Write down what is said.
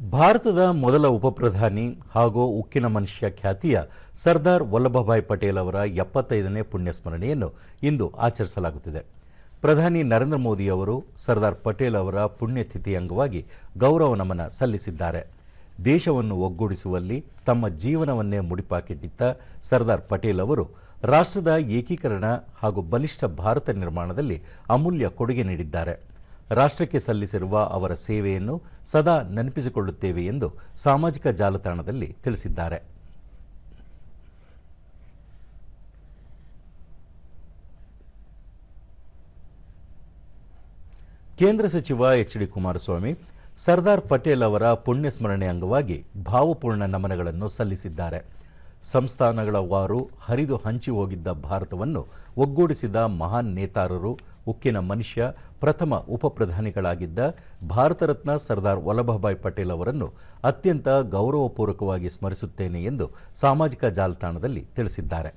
ಭಾರತದ ಮೊದಲ ಉಪಪ್ರಧಾನಿ ಹಾಗೂ ಉಕ್ಕಿನ ಮನುಷ್ಯ ಖ್ಯಾತಿಯ ಸರ್ದಾರ್ ವಲ್ಲಭಭಾಯ್ ಪಟೇಲ್ ಅವರ ಎಪ್ಪತ್ತೈದನೇ ಪುಣ್ಯಸ್ಮರಣೆಯನ್ನು ಇಂದು ಆಚರಿಸಲಾಗುತ್ತಿದೆ. ಪ್ರಧಾನಿ ನರೇಂದ್ರ ಮೋದಿ ಅವರು ಸರ್ದಾರ್ ಪಟೇಲ್ ಅವರ ಪುಣ್ಯತಿಥಿ ಅಂಗವಾಗಿ ಗೌರವ ನಮನ ಸಲ್ಲಿಸಿದ್ದಾರೆ. ದೇಶವನ್ನು ಒಗ್ಗೂಡಿಸುವಲ್ಲಿ ತಮ್ಮ ಜೀವನವನ್ನೇ ಮುಡಿಪಾಕಿಟ್ಟಿದ್ದ ಸರ್ದಾರ್ ಪಟೇಲ್ ಅವರು ರಾಷ್ಟ್ರದ ಏಕೀಕರಣ ಹಾಗೂ ಬಲಿಷ್ಠ ಭಾರತ ನಿರ್ಮಾಣದಲ್ಲಿ ಅಮೂಲ್ಯ ಕೊಡುಗೆ ನೀಡಿದ್ದಾರೆ. ರಾಷ್ಟ್ರಕ್ಕೆ ಸಲ್ಲಿಸಿರುವ ಅವರ ಸೇವೆಯನ್ನು ಸದಾ ನೆನಪಿಸಿಕೊಳ್ಳುತ್ತೇವೆ ಎಂದು ಸಾಮಾಜಿಕ ಜಾಲತಾಣದಲ್ಲಿ ತಿಳಿಸಿದ್ದಾರೆ. ಕೇಂದ್ರ ಸಚಿವ ಎಚ್ ಡಿ ಕುಮಾರಸ್ವಾಮಿ, ಸರ್ದಾರ್ ಪಟೇಲ್ ಅವರ ಪುಣ್ಯಸ್ಮರಣೆ ಅಂಗವಾಗಿ ಭಾವಪೂರ್ಣ ನಮನಗಳನ್ನು ಸಲ್ಲಿಸಿದ್ದಾರೆ. ಸಂಸ್ಥಾನಗಳ ವಾರು ಹರಿದು ಹಂಚಿ ಹೋಗಿದ್ದ ಭಾರತವನ್ನು ಒಗ್ಗೂಡಿಸಿದ ಮಹಾನ್ ನೇತಾರರು ಉಕ್ಕಿನ ಮನುಷ್ಯ ಪ್ರಥಮ ಉಪಪ್ರಧಾನಿಗಳಾಗಿದ್ದ ಭಾರತ ರತ್ನ ಸರ್ದಾರ್ ವಲ್ಲಭಭಾಯ್ ಪಟೇಲ್ ಅವರನ್ನು ಅತ್ಯಂತ ಗೌರವಪೂರ್ವಕವಾಗಿ ಸ್ಮರಿಸುತ್ತೇನೆ ಎಂದು ಸಾಮಾಜಿಕ ಜಾಲತಾಣದಲ್ಲಿ ತಿಳಿಸಿದ್ದಾರೆ.